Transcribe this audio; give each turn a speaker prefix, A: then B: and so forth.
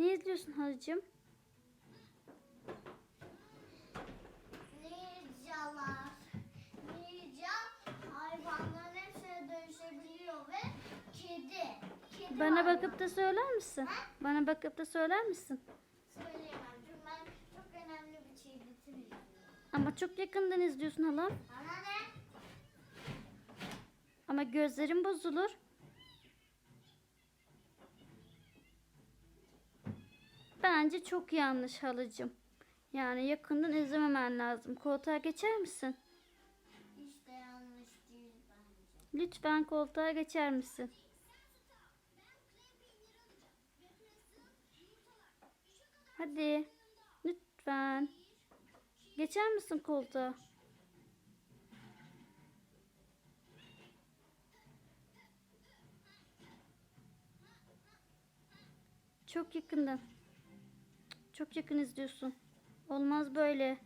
A: Ne izliyorsun halacığım?
B: Ninjalar. Ninja hayvanların hepsine dönüşebiliyor ve kedi. Kedi
A: Bana
B: var
A: bakıp da söyler misin? Bana bakıp da söyler misin?
B: Söyleyemem çünkü ben çok önemli bir şey bitiriyorum.
A: Ama çok yakından izliyorsun halam.
B: Bana ne?
A: Ama gözlerin bozulur. Bence çok yanlış halacığım. Yani yakından izlememen lazım. Koltuğa geçer misin?
B: Hiç de yanlış değil bence.
A: Lütfen koltuğa geçer misin? Hadi. Lütfen. Geçer misin koltuğa? Çok yakından. Çok yakın izliyorsun. Olmaz böyle.